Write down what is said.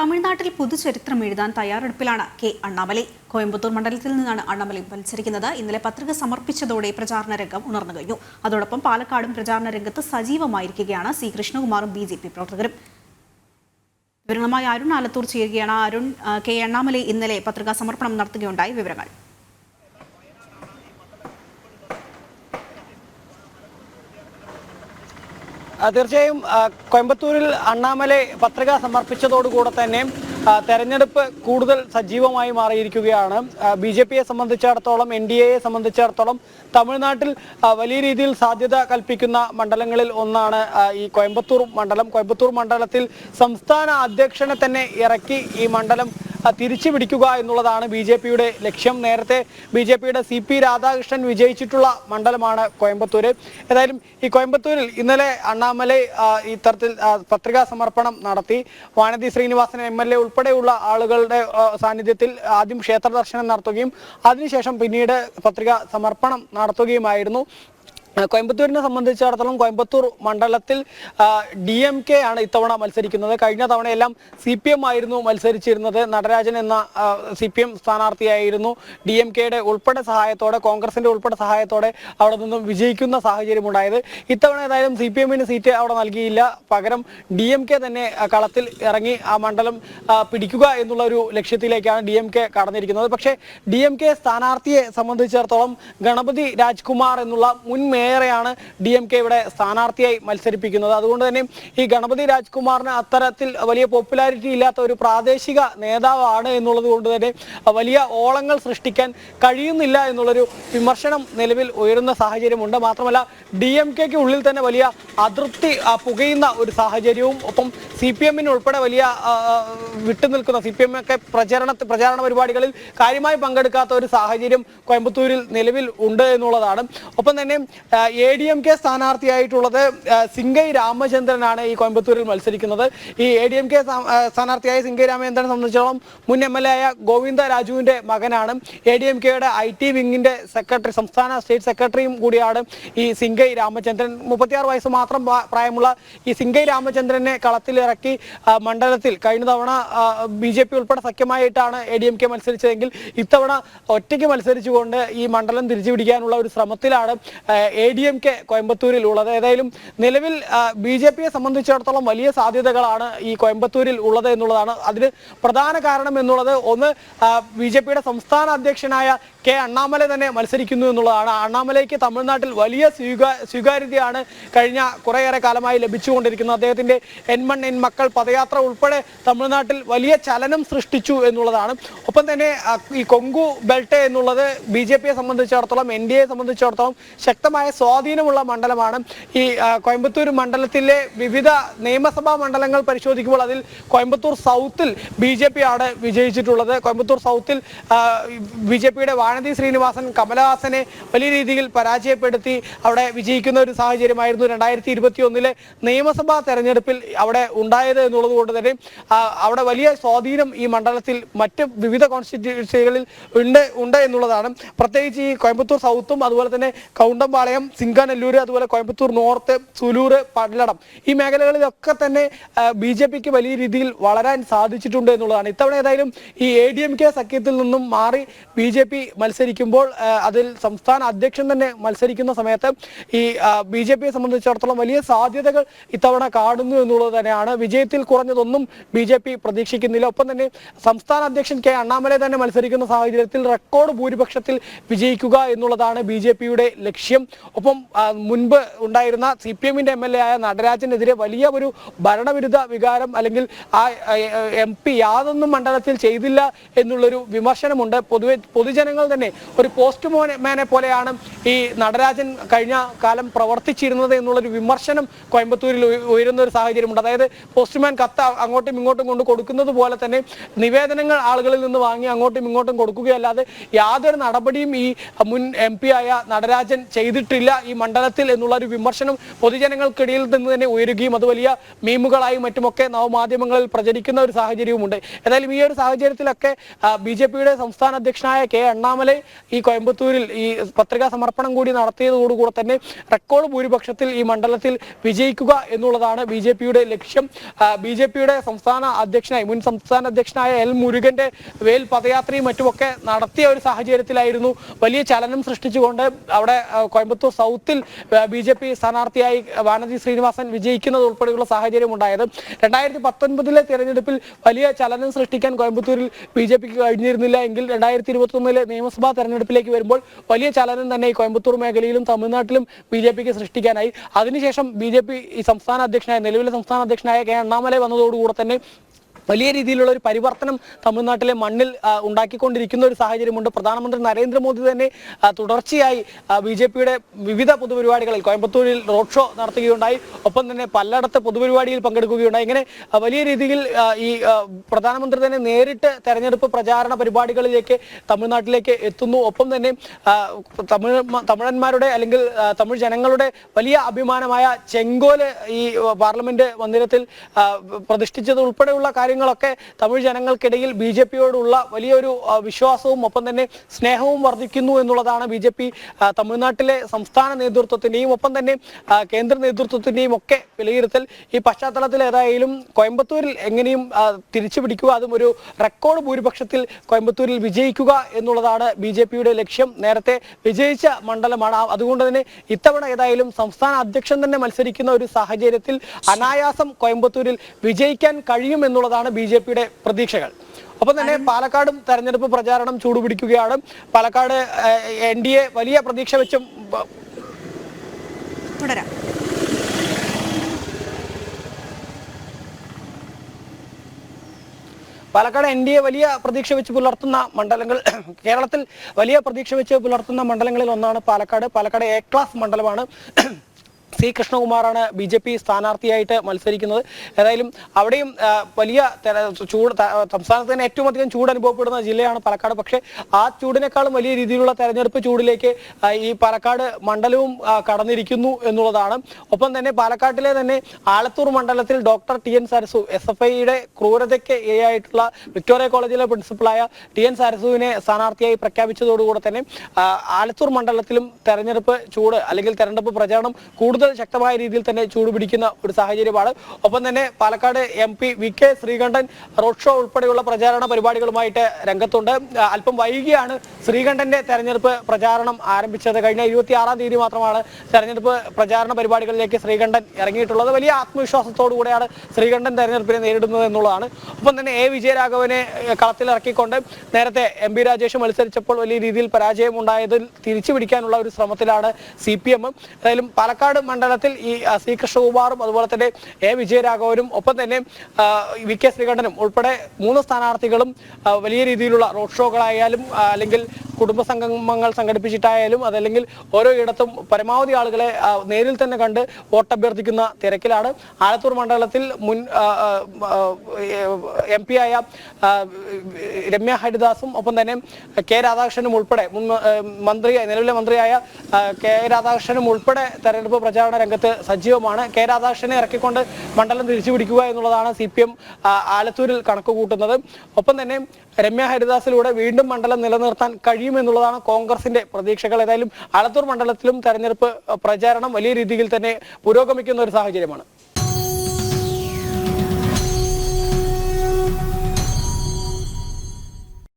തമിഴ്നാട്ടിൽ പുതുചരിത്രം എഴുതാൻ തയ്യാറെടുപ്പിലാണ് കെ അണ്ണാമലൈ. കോയമ്പത്തൂർ മണ്ഡലത്തിൽ നിന്നാണ് അണ്ണാമലൈ മത്സരിക്കുന്നത്. ഇന്നലെ പത്രിക സമർപ്പിച്ചതോടെ പ്രചാരണ രംഗം ഉണർന്നു കഴിഞ്ഞു. അതോടൊപ്പം പാലക്കാടും പ്രചാരണ രംഗത്ത് സജീവമായിരിക്കുകയാണ് സി. കൃഷ്ണകുമാറും ബി. ജെ. പി. പ്രവർത്തകരും. വിവരങ്ങളുമായി അരുൺ ആലത്തൂർ ചേരുകയാണ്. അരുൺ കെ അണ്ണാമലൈ ഇന്നലെ പത്രികാ സമർപ്പണം നടത്തുകയുണ്ടായി. വിവരങ്ങൾ. തീർച്ചയായും കോയമ്പത്തൂരിൽ അണ്ണാമലൈ പത്രിക സമർപ്പിച്ചതോടുകൂടെ തന്നെ തെരഞ്ഞെടുപ്പ് കൂടുതൽ സജീവമായി മാറിയിരിക്കുകയാണ്. ബി ജെ പിയെ സംബന്ധിച്ചിടത്തോളം എൻ ഡി എയെ സംബന്ധിച്ചിടത്തോളം തമിഴ്നാട്ടിൽ വലിയ രീതിയിൽ സാധ്യത കൽപ്പിക്കുന്ന മണ്ഡലങ്ങളിൽ ഒന്നാണ് ഈ കോയമ്പത്തൂർ മണ്ഡലം. കോയമ്പത്തൂർ മണ്ഡലത്തിൽ സംസ്ഥാന അധ്യക്ഷനെ തന്നെ ഇറക്കി ഈ മണ്ഡലം തിരിച്ചു പിടിക്കുക എന്നുള്ളതാണ് ബി ജെ പിയുടെ ലക്ഷ്യം. നേരത്തെ ബി ജെ പിയുടെ സി പി രാധാകൃഷ്ണൻ വിജയിച്ചിട്ടുള്ള മണ്ഡലമാണ് കോയമ്പത്തൂര്. ഏതായാലും ഈ കോയമ്പത്തൂരിൽ ഇന്നലെ അണ്ണാമലൈ ഇത്തരത്തിൽ പത്രികാ സമർപ്പണം നടത്തി. Vanathi Srinivasan M L A ഉൾപ്പെടെയുള്ള ആളുകളുടെ സാന്നിധ്യത്തിൽ ആദ്യം ക്ഷേത്ര ദർശനം നടത്തുകയും അതിനുശേഷം പിന്നീട് പത്രികാ സമർപ്പണം നടത്തുകയുമായിരുന്നു. കോയമ്പത്തൂരിനെ സംബന്ധിച്ചിടത്തോളം കോയമ്പത്തൂർ മണ്ഡലത്തിൽ ഡി എം കെ ആണ് ഇത്തവണ മത്സരിക്കുന്നത്. കഴിഞ്ഞ തവണയെല്ലാം സി പി എം ആയിരുന്നു മത്സരിച്ചിരുന്നത്. നടരാജൻ എന്ന സി പി എം സ്ഥാനാർത്ഥിയായിരുന്നു. ഡി എം കെയുടെ ഉൾപ്പെടെ സഹായത്തോടെ കോൺഗ്രസിന്റെ ഉൾപ്പെടെ സഹായത്തോടെ അവിടെ നിന്നും വിജയിക്കുന്ന സാഹചര്യം ഉണ്ടായത്. ഇത്തവണ ഏതായാലും സി പി എമ്മിന് സീറ്റ് അവിടെ നൽകിയില്ല. പകരം ഡി എം കെ തന്നെ കളത്തിൽ ഇറങ്ങി ആ മണ്ഡലം പിടിക്കുക എന്നുള്ള ഒരു ലക്ഷ്യത്തിലേക്കാണ് ഡി എം കെ കടന്നിരിക്കുന്നത്. പക്ഷേ ഡി എം കെ സ്ഥാനാർത്ഥിയെ സംബന്ധിച്ചിടത്തോളം ഗണപതി രാജ്കുമാർ എന്നുള്ള മുൻ മേയറെയാണ് ഡി എം കെ ഇവിടെ സ്ഥാനാർത്ഥിയായി മത്സരിപ്പിക്കുന്നത്. അതുകൊണ്ട് തന്നെ ഈ ഗണപതി രാജ്കുമാറിന് അത്തരത്തിൽ വലിയ പോപ്പുലാരിറ്റി ഇല്ലാത്ത ഒരു പ്രാദേശിക നേതാവാണ് എന്നുള്ളത് കൊണ്ട് തന്നെ വലിയ ഓളങ്ങൾ സൃഷ്ടിക്കാൻ കഴിയുന്നില്ല എന്നുള്ളൊരു വിമർശനം നിലവിൽ ഉയരുന്ന സാഹചര്യമുണ്ട്. മാത്രമല്ല ഡി എം കെക്ക് ഉള്ളിൽ തന്നെ വലിയ അതൃപ്തി പുകയുന്ന ഒരു സാഹചര്യവും ഒപ്പം സി പി എമ്മിന് ഉൾപ്പെടെ വലിയ വിട്ടുനിൽക്കുന്ന സി പി എം ഒക്കെ പ്രചരണ പ്രചാരണ പരിപാടികളിൽ കാര്യമായി പങ്കെടുക്കാത്ത ഒരു സാഹചര്യം കോയമ്പത്തൂരിൽ നിലവിൽ ഉണ്ട് എന്നുള്ളതാണ്. ഒപ്പം തന്നെ എ ഡി എം കെ സ്ഥാനാർത്ഥിയായിട്ടുള്ളത് സിംഗൈ രാമചന്ദ്രനാണ് ഈ കോയമ്പത്തൂരിൽ മത്സരിക്കുന്നത്. ഈ എ ഡി എം കെ സ്ഥാനാർത്ഥിയായ സിംഗൈ രാമചന്ദ്രനെ സംബന്ധിച്ചോളം മുൻ എം എൽ എ ആയ ഗോവിന്ദ രാജുവിന്റെ മകനാണ്. എ ഡി എം കെയുടെ ഐ ടി വിങ്ങിന്റെ സെക്രട്ടറി സംസ്ഥാന സ്റ്റേറ്റ് സെക്രട്ടറിയും കൂടിയാണ് ഈ സിംഗൈ രാമചന്ദ്രൻ. മുപ്പത്തിയാറ് വയസ്സ് മാത്രം പ്രായമുള്ള ഈ സിംഗൈ രാമചന്ദ്രനെ കളത്തിലിറക്കി മണ്ഡലത്തിൽ കഴിഞ്ഞ തവണ ബി ജെ പി ഉൾപ്പെടെ സഖ്യമായിട്ടാണ് എ ഡി എം കെ മത്സരിച്ചതെങ്കിൽ ഇത്തവണ ഒറ്റയ്ക്ക് മത്സരിച്ചുകൊണ്ട് ഈ മണ്ഡലം തിരിച്ചു പിടിക്കാനുള്ള ഒരു ശ്രമത്തിലാണ് എ ഡി എം കെ കോയമ്പത്തൂരിൽ ഉള്ളത് ഏതായാലും നിലവിൽ ബി ജെ പിയെ സംബന്ധിച്ചിടത്തോളം വലിയ സാധ്യതകളാണ് ഈ കോയമ്പത്തൂരിൽ ഉള്ളത് എന്നുള്ളതാണ് അതിന് പ്രധാന കാരണം എന്നുള്ളത്. ഒന്ന് ബി ജെ പിയുടെ സംസ്ഥാന അധ്യക്ഷനായ കെ അണ്ണാമല തന്നെ മത്സരിക്കുന്നു എന്നുള്ളതാണ്. അണ്ണാമലയ്ക്ക് തമിഴ്നാട്ടിൽ വലിയ സ്വീകാ സ്വീകാര്യതയാണ് കഴിഞ്ഞ കുറേയേറെ കാലമായി ലഭിച്ചുകൊണ്ടിരിക്കുന്നത്. അദ്ദേഹത്തിന്റെ എൻമൺ എൻ മക്കൾ പദയാത്ര ഉൾപ്പെടെ തമിഴ്നാട്ടിൽ വലിയ ചലനം സൃഷ്ടിച്ചു എന്നുള്ളതാണ്. ഒപ്പം തന്നെ ഈ കൊങ്കു ബെൽറ്റ് എന്നുള്ളത് ബി ജെ പിയെ സംബന്ധിച്ചിടത്തോളം എൻ ഡി സംബന്ധിച്ചിടത്തോളം ശക്തമായ സ്വാധീനമുള്ള മണ്ഡലമാണ്. ഈ കോയമ്പത്തൂർ മണ്ഡലത്തിലെ വിവിധ നിയമസഭാ മണ്ഡലങ്ങൾ പരിശോധിക്കുമ്പോൾ അതിൽ കോയമ്പത്തൂർ സൗത്തിൽ ബി ജെ പി ആണ് വിജയിച്ചിട്ടുള്ളത്. കോയമ്പത്തൂർ സൗത്തിൽ ബി ജെ പിയുടെ വാനതി ശ്രീനിവാസൻ കമലഹാസനെ വലിയ രീതിയിൽ പരാജയപ്പെടുത്തി അവിടെ വിജയിക്കുന്ന ഒരു സാഹചര്യമായിരുന്നു രണ്ടായിരത്തി ഇരുപത്തി ഒന്നിലെ നിയമസഭാ തെരഞ്ഞെടുപ്പിൽ അവിടെ ഉണ്ടായത് എന്നുള്ളത് കൊണ്ട് തന്നെ അവിടെ വലിയ സ്വാധീനം ഈ മണ്ഡലത്തിൽ മറ്റ് വിവിധ കോൺസ്റ്റിറ്റ്യൂൻസികളിൽ ഉണ്ട് ഉണ്ട് എന്നുള്ളതാണ്. പ്രത്യേകിച്ച് ഈ കോയമ്പത്തൂർ സൗത്തും അതുപോലെ തന്നെ കൗണ്ടമ്പാളയം സിംഗനല്ലൂർ അതുപോലെ കോയമ്പത്തൂർ നോർത്ത് സുലൂർ പല്ലടം ഈ മേഖലകളിലൊക്കെ തന്നെ ബി ജെ പിക്ക് വലിയ രീതിയിൽ വളരാൻ സാധിച്ചിട്ടുണ്ട് എന്നുള്ളതാണ്. ഇത്തവണ ഏതായാലും ഈ എ ഡി എം കെ സഖ്യത്തിൽ നിന്നും മാറി ബി ജെ പി മത്സരിക്കുമ്പോൾ അതിൽ സംസ്ഥാന അധ്യക്ഷൻ തന്നെ മത്സരിക്കുന്ന സമയത്ത് ഈ ബി ജെ പിയെ സംബന്ധിച്ചിടത്തോളം വലിയ സാധ്യതകൾ ഇത്തവണ കാണുന്നു എന്നുള്ളത് തന്നെയാണ്. വിജയത്തിൽ കുറഞ്ഞതൊന്നും ബി ജെ പി പ്രതീക്ഷിക്കുന്നില്ല. ഒപ്പം തന്നെ സംസ്ഥാന അധ്യക്ഷൻ കെ അണ്ണാമലെ തന്നെ മത്സരിക്കുന്ന സാഹചര്യത്തിൽ റെക്കോർഡ് ഭൂരിപക്ഷത്തിൽ വിജയിക്കുക എന്നുള്ളതാണ് ബി ജെ പിയുടെ ലക്ഷ്യം. ഒപ്പം മുൻപ് ഉണ്ടായിരുന്ന സി പി എമ്മിന്റെ എം എൽ എ ആയ നടരാജനെതിരെ വലിയ ഒരു ഭരണവിരുദ്ധ വികാരം അല്ലെങ്കിൽ ആ എം പി യാതൊന്നും മണ്ഡലത്തിൽ ചെയ്തില്ല എന്നുള്ളൊരു വിമർശനമുണ്ട്. പൊതുവെ പൊതുജനങ്ങൾ തന്നെ ഒരു പോസ്റ്റ് മോനെ പോലെയാണ് ഈ നടരാജൻ കഴിഞ്ഞ കാലം പ്രവർത്തിച്ചിരുന്നത് എന്നുള്ളൊരു വിമർശനം കോയമ്പത്തൂരിൽ ഉയരുന്ന ഒരു സാഹചര്യമുണ്ട്. അതായത് പോസ്റ്റ്മാൻ കത്ത് അങ്ങോട്ടും ഇങ്ങോട്ടും കൊണ്ട് കൊടുക്കുന്നത് പോലെ തന്നെ നിവേദനങ്ങൾ ആളുകളിൽ നിന്ന് വാങ്ങി അങ്ങോട്ടും ഇങ്ങോട്ടും കൊടുക്കുകയല്ലാതെ യാതൊരു നടപടിയും ഈ മുൻ എം പി ആയ നടരാജൻ ചെയ്തിട്ടില്ല ഈ മണ്ഡലത്തിൽ എന്നുള്ള ഒരു വിമർശനം പൊതുജനങ്ങൾക്കിടയിൽ നിന്ന് തന്നെ ഉയരുകയും അത് വലിയ മീമുകളായും മറ്റുമൊക്കെ നവമാധ്യമങ്ങളിൽ പ്രചരിക്കുന്ന ഒരു സാഹചര്യവുമുണ്ട്. ഏതായാലും ഈ ഒരു സാഹചര്യത്തിലൊക്കെ ബി ജെ പിയുടെ സംസ്ഥാന അധ്യക്ഷനായ കെ അണ്ണാമല അണ്ണാമലൈ ഈ കോയമ്പത്തൂരിൽ ഈ പത്രികാ സമർപ്പണം കൂടി നടത്തിയതോടുകൂടെ തന്നെ റെക്കോർഡ് ഭൂരിപക്ഷത്തിൽ ഈ മണ്ഡലത്തിൽ വിജയിക്കുക എന്നുള്ളതാണ് ബി ലക്ഷ്യം. ബി സംസ്ഥാന അധ്യക്ഷനായി മുൻ സംസ്ഥാന അധ്യക്ഷനായ എൽ മുരുകന്റെ വേൽ പദയാത്രയും മറ്റുമൊക്കെ നടത്തിയ ഒരു സാഹചര്യത്തിലായിരുന്നു വലിയ ചലനം സൃഷ്ടിച്ചുകൊണ്ട് അവിടെ കോയമ്പത്തൂർ സൗത്തിൽ ബി ജെ പി സ്ഥാനാർത്ഥിയായി വാനതി ശ്രീനിവാസൻ വിജയിക്കുന്നത് ഉൾപ്പെടെയുള്ള സാഹചര്യം ഉണ്ടായത്. രണ്ടായിരത്തി പത്തൊൻപതിലെ തെരഞ്ഞെടുപ്പിൽ വലിയ ചലനം സൃഷ്ടിക്കാൻ കോയമ്പത്തൂരിൽ ബി ജെ പിക്ക് കഴിഞ്ഞിരുന്നില്ല എങ്കിൽ രണ്ടായിരത്തി ഇരുപത്തി ഒന്നിലെ നിയമസഭാ തെരഞ്ഞെടുപ്പിലേക്ക് വരുമ്പോൾ വലിയ ചലനം തന്നെ ഈ കോയമ്പത്തൂർ മേഖലയിലും തമിഴ്നാട്ടിലും ബി ജെ പിക്ക് സൃഷ്ടിക്കാനായി. അതിനുശേഷം ബി ജെ പി ഈ സംസ്ഥാന അധ്യക്ഷനായ നിലവിലെ സംസ്ഥാന അധ്യക്ഷനായ കെ അണ്ണാമലൈ വന്നതോടുകൂടെ തന്നെ വലിയ രീതിയിലുള്ള ഒരു പരിവർത്തനം തമിഴ്നാട്ടിലെ മണ്ണിൽ ഉണ്ടാക്കിക്കൊണ്ടിരിക്കുന്ന ഒരു സാഹചര്യമുണ്ട്. പ്രധാനമന്ത്രി നരേന്ദ്രമോദി തന്നെ തുടർച്ചയായി ബി ജെ പിയുടെ വിവിധ പൊതുപരിപാടികളിൽ കോയമ്പത്തൂരിൽ റോഡ് ഷോ നടത്തുകയുണ്ടായി. ഒപ്പം തന്നെ പലയിടത്ത് പൊതുപരിപാടിയിൽ പങ്കെടുക്കുകയുണ്ടായി. ഇങ്ങനെ വലിയ രീതിയിൽ ഈ പ്രധാനമന്ത്രി തന്നെ നേരിട്ട് തെരഞ്ഞെടുപ്പ് പ്രചാരണ പരിപാടികളിലേക്ക് തമിഴ്നാട്ടിലേക്ക് എത്തുന്നു. ഒപ്പം തന്നെ തമിഴ് തമിഴന്മാരുടെ അല്ലെങ്കിൽ തമിഴ് ജനങ്ങളുടെ വലിയ അഭിമാനമായ ചെങ്കോൽ ഈ പാർലമെന്റ് മന്ദിരത്തിൽ പ്രതിഷ്ഠിച്ചത് ഉൾപ്പെടെയുള്ള കാര്യങ്ങളൊക്കെ തമിഴ് ജനങ്ങൾക്കിടയിൽ ബി ജെ പിയോടുള്ള വലിയൊരു വിശ്വാസവും ഒപ്പം തന്നെ സ്നേഹവും വർദ്ധിക്കുന്നു എന്നുള്ളതാണ് ബി ജെ പി തമിഴ്നാട്ടിലെ സംസ്ഥാന നേതൃത്വത്തിന്റെയും ഒപ്പം തന്നെ കേന്ദ്ര നേതൃത്വത്തിന്റെയും ഒക്കെ വിലയിരുത്തൽ. ഈ പശ്ചാത്തലത്തിൽ ഏതായാലും കോയമ്പത്തൂരിൽ എങ്ങനെയും തിരിച്ചു പിടിക്കുക അതും ഒരു റെക്കോർഡ് ഭൂരിപക്ഷത്തിൽ കോയമ്പത്തൂരിൽ വിജയിക്കുക എന്നുള്ളതാണ് ബി ജെ പിയുടെ ലക്ഷ്യം. നേരത്തെ വിജയിച്ച മണ്ഡലമാണ്. അതുകൊണ്ട് തന്നെ ഇത്തവണ ഏതായാലും സംസ്ഥാന അധ്യക്ഷൻ തന്നെ മത്സരിക്കുന്ന ഒരു സാഹചര്യത്തിൽ അനായാസം കോയമ്പത്തൂരിൽ വിജയിക്കാൻ കഴിയും എന്നുള്ളതാണ് ബി ജെ പിയുടെ പ്രതീക്ഷകൾ. ഒപ്പം തന്നെ പാലക്കാടും തെരഞ്ഞെടുപ്പ് പ്രചാരണം ചൂടുപിടിക്കുകയാണ്. പാലക്കാട് എൻ ഡി എ വലിയ പ്രതീക്ഷ വെച്ചും തുടരാം. പാലക്കാട് എൻ ഡി എ വലിയ പ്രതീക്ഷ വെച്ച് പുലർത്തുന്ന മണ്ഡലങ്ങൾ കേരളത്തിൽ വലിയ പ്രതീക്ഷ വെച്ച് പുലർത്തുന്ന മണ്ഡലങ്ങളിൽ ഒന്നാണ് പാലക്കാട്. പാലക്കാട് എ ക്ലാസ് മണ്ഡലമാണ്. സി കൃഷ്ണകുമാറാണ് ബി ജെ പി സ്ഥാനാർത്ഥിയായിട്ട് മത്സരിക്കുന്നത്. ഏതായാലും അവിടെയും വലിയ ചൂട് സംസ്ഥാനത്ത് തന്നെ ഏറ്റവും അധികം ചൂട് അനുഭവപ്പെടുന്ന ജില്ലയാണ് പാലക്കാട്. പക്ഷേ ആ ചൂടിനേക്കാളും വലിയ രീതിയിലുള്ള തെരഞ്ഞെടുപ്പ് ചൂടിലേക്ക് ഈ പാലക്കാട് മണ്ഡലവും കടന്നിരിക്കുന്നു എന്നുള്ളതാണ്. ഒപ്പം തന്നെ പാലക്കാട്ടിലെ തന്നെ ആലത്തൂർ മണ്ഡലത്തിൽ doctor T N Sarasu S F ഐയുടെ ക്രൂരതയ്ക്ക് ഇരയായിട്ടുള്ള വിക്ടോറിയ കോളേജിലെ പ്രിൻസിപ്പളായ ടി എൻ സരസുവിനെ സ്ഥാനാർത്ഥിയായി പ്രഖ്യാപിച്ചതോടുകൂടെ തന്നെ ആലത്തൂർ മണ്ഡലത്തിലും തെരഞ്ഞെടുപ്പ് ചൂട് അല്ലെങ്കിൽ തെരഞ്ഞെടുപ്പ് പ്രചാരണം കൂടുതൽ ശക്തമായ രീതിയിൽ തന്നെ ചൂടുപിടിക്കുന്ന ഒരു സാഹചര്യമാണ്. ഒപ്പം തന്നെ Palakkad M P V K Sreekandan road show ഉൾപ്പെടെയുള്ള പ്രചാരണ പരിപാടികളുമായിട്ട് രംഗത്തുണ്ട്. അല്പം വൈകിയാണ് ശ്രീകണ്ഠന്റെ തെരഞ്ഞെടുപ്പ് പ്രചാരണം ആരംഭിച്ചത്. കഴിഞ്ഞ ഇരുപത്തി ആറാം തീയതി മാത്രമാണ് തെരഞ്ഞെടുപ്പ് പ്രചാരണ പരിപാടികളിലേക്ക് ശ്രീകണ്ഠൻ ഇറങ്ങിയിട്ടുള്ളത്. വലിയ ആത്മവിശ്വാസത്തോടു കൂടെയാണ് ശ്രീകണ്ഠൻ തെരഞ്ഞെടുപ്പിനെ നേരിടുന്നത് എന്നുള്ളതാണ്. ഒപ്പം തന്നെ എ വിജയരാഘവനെ കളത്തിലിറക്കിക്കൊണ്ട് നേരത്തെ എം പി രാജേഷ് മത്സരിച്ചപ്പോൾ വലിയ രീതിയിൽ പരാജയം ഉണ്ടായതിൽ തിരിച്ചു പിടിക്കാനുള്ള ഒരു ശ്രമത്തിലാണ് സി പി എം. ഏതായാലും പാലക്കാട് മണ്ഡലത്തിൽ ഈ സി കൃഷ്ണകുമാറും അതുപോലെ തന്നെ എ വിജയരാഘവനും ഒപ്പം തന്നെ വി കെ ശ്രീകണ്ഠനും ഉൾപ്പെടെ മൂന്ന് സ്ഥാനാർത്ഥികളും വലിയ രീതിയിലുള്ള റോഡ് ഷോകളായാലും അല്ലെങ്കിൽ കുടുംബ സംഗമങ്ങൾ സംഘടിപ്പിച്ചിട്ടായാലും അതല്ലെങ്കിൽ ഓരോ ഇടത്തും പരമാവധി ആളുകളെ നേരിൽ തന്നെ കണ്ട് വോട്ടഭ്യർത്ഥിക്കുന്ന തിരക്കിലാണ്. ആലത്തൂർ മണ്ഡലത്തിൽ മുൻ എം പി ആയ രമ്യ ഹരിദാസും ഒപ്പം തന്നെ കെ രാധാകൃഷ്ണനും ഉൾപ്പെടെ മുൻ മന്ത്രി നിലവിലെ മന്ത്രിയായ കെ രാധാകൃഷ്ണനും ഉൾപ്പെടെ തെരഞ്ഞെടുപ്പ് പ്രചാരണ രംഗത്ത് സജീവമാണ്. കെ രാധാകൃഷ്ണനെ ഇറക്കിക്കൊണ്ട് മണ്ഡലം തിരിച്ചു പിടിക്കുക എന്നുള്ളതാണ് സി പി എം ആലത്തൂരിൽ കണക്ക് കൂട്ടുന്നത് ഒപ്പം തന്നെ രമ്യ ഹരിദാസിലൂടെ വീണ്ടും മണ്ഡലം നിലനിർത്താൻ കഴിയുമെന്നുള്ളതാണ് കോൺഗ്രസിന്റെ പ്രതീക്ഷകൾ. ഏതായാലും ആലത്തൂർ മണ്ഡലത്തിലും തെരഞ്ഞെടുപ്പ് പ്രചാരണം വലിയ രീതിയിൽ തന്നെ പുരോഗമിക്കുന്ന ഒരു സാഹചര്യമാണ്.